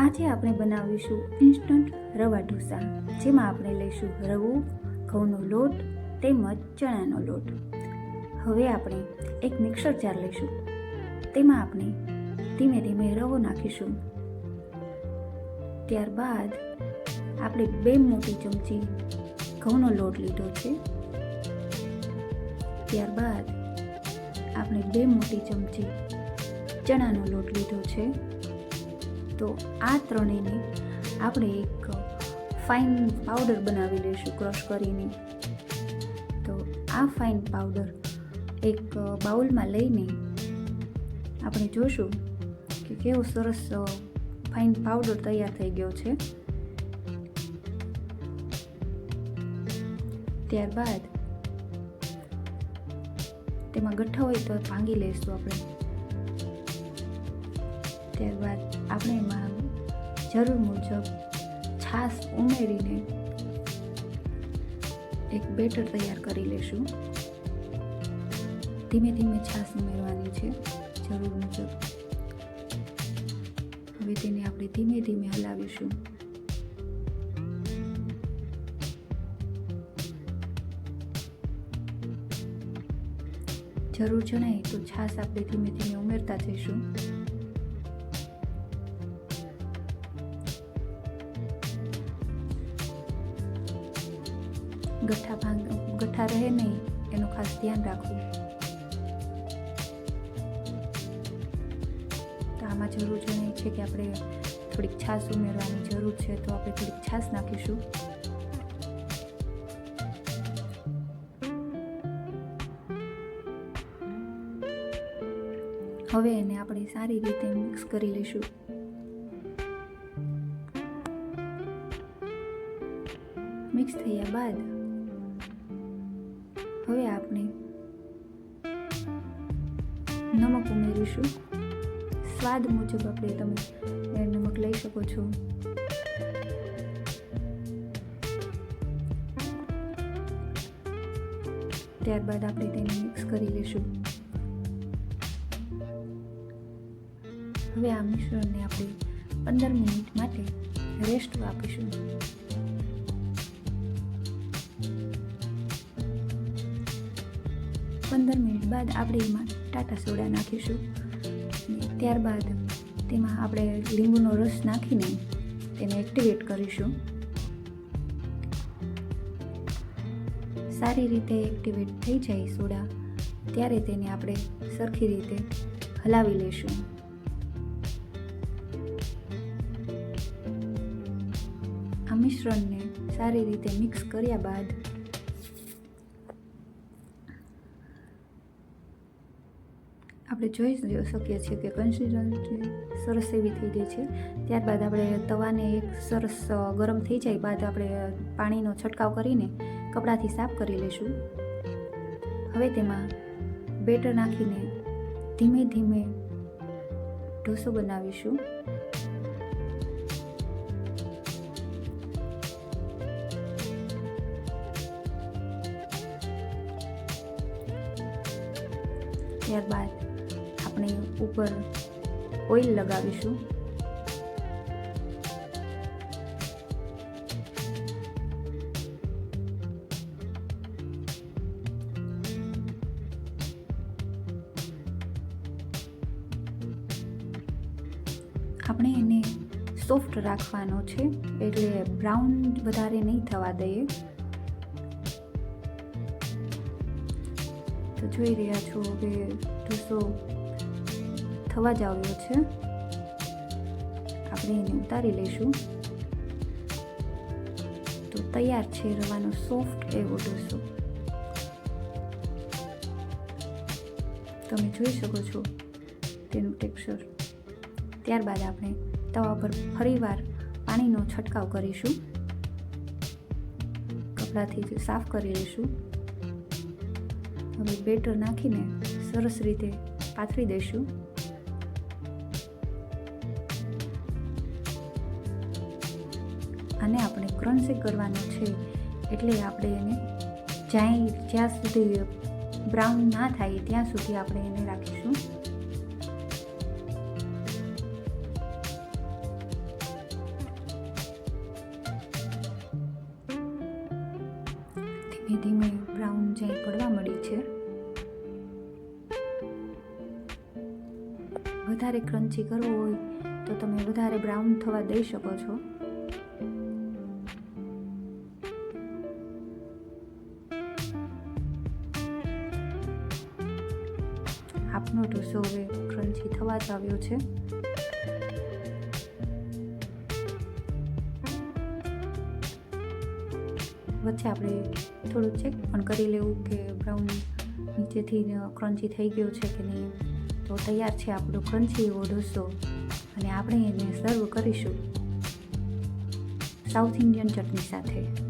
આજે આપણે બનાવીશું ઇન્સ્ટન્ટ રવા ઢોસા, જેમાં આપણે લઈશું રવું, ઘઉંનો લોટ તેમજ ચણાનો લોટ. હવે આપણે એક મિક્સર જાર લઈશું. તેમાં આપણે ધીમે ધીમે રવો નાખીશું. ત્યારબાદ આપણે બે મોટી ચમચી ઘઉંનો લોટ લીધો છે. ત્યારબાદ આપણે બે મોટી ચમચી ચણાનો લોટ લીધો છે. તો આ ત્રણેયને આપણે એક ફાઇન પાવડર બનાવી લઈશું ક્રશ કરીને. તો આ ફાઇન પાવડર એક બાઉલમાં લઈને આપણે જોશું કે કેવો સરસ ફાઇન પાવડર તૈયાર થઈ ગયો છે. ત્યારબાદ તેમાં ગઠ્ઠા હોય તો ભાંગી લઈશું આપણે. ત્યારબાદ આપણે એમાં જરૂર મુજબ છાશ ઉમેરીને એક બેટર તૈયાર કરી લેશું. ધીમે ધીમે છાશ ઉમેરવાની છે, જરૂર મુજબ. હવે તેને આપણે ધીમે ધીમે હલાવીશું. જરૂર જણાય તો છાશ આપણે ધીમે ધીમે ઉમેરતા જઈશું. ગઠ્ઠા ભાંગ ગઠ્ઠા રહે નહીં, એનું ખાસ ધ્યાન રાખવું. તો આમાં જરૂર જણાય છે કે આપણે થોડીક છાશ ઉમેરવાની જરૂર છે, તો આપણે થોડીક છાશ નાખીશું. હવે એને આપણે સારી રીતે મિક્સ કરી લઈશું. મિક્સ થયા બાદ હવે આપણે નમક ઉમેરીશું. સ્વાદ મુજબ આપણે તમે નમક લઈ શકો છો. ત્યારબાદ આપણે તેને મિક્સ કરી લઈશું હવે આ મિશ્રણને આપણે પંદર મિનિટ માટે રેસ્ટ આપીશું. પંદર મિનિટ બાદ આપણે એમાં ટાટા સોડા નાખીશું. ત્યારબાદ તેમાં આપણે લીંબુનો રસ નાખીને તેને એક્ટિવેટ કરીશું. સારી રીતે એક્ટિવેટ થઈ જાય સોડા, ત્યારે તેને આપણે સરખી રીતે હલાવી લઈશું આ મિશ્રણને સારી રીતે મિક્સ કર્યા બાદ આપણે જોઈ શકીએ છીએ કે કન્સિસ્ટન્સી સરસ એવી થઈ ગઈ છે. ત્યારબાદ આપણે તવાને એક સરસ ગરમ થઈ જાય બાદ આપણે પાણીનો છંટકાવ કરીને કપડાથી સાફ કરી લઈશું. હવે તેમાં બેટર નાખીને ધીમે ધીમે ઢોસો બનાવીશું. ત્યારબાદ આપણે ઉપર ઓઇલ લગાવીશું. આપણે એને સોફ્ટ રાખવાનો છે, એટલે બ્રાઉન વધારે નહીં થવા દઈએ. તો જોઈ રહ્યા છો કે ઢોસો થવા જ આવ્યો છે. આપણે એને ઉતારી લઈશું. તો તૈયાર છે રવાનો સોફ્ટ એવો ઢોસો તમે જોઈ શકો છો તેનું ટેક્સચર. ત્યારબાદ આપણે તવા પર ફરીવાર પાણીનો છંટકાવ કરીશું. કપડાથી સાફ કરી લઈશું. હવે બેટર નાખીને સરસ રીતે પાથરી દઈશું. અને આપણે ક્રન્સી કરવાનું છે, એટલે આપણે એને જ્યાં જ્યાં સુધી બ્રાઉન ના થાય, ત્યાં સુધી આપણે એને રાખીશું. ધીમે ધીમે બ્રાઉન જ્યાં પડવા મળી છે, વધારે ક્રન્ચી કરવો હોય, તો તમે વધારે બ્રાઉન થવા દઈ શકો છો. આપનો ઢોસો હવે ક્રન્ચી થવા જ આવ્યો છે. વચ્ચે આપણે થોડું ચેક પણ કરી લેવું કે બ્રાઉન નીચેથી ક્રન્ચી થઈ ગયો છે કે નહીં. તો તૈયાર છે આપણો ક્રન્ચી એવો ઢોસો અને આપણે એને સર્વ કરીશું. સાઉથ ઇન્ડિયન ચટણી સાથે.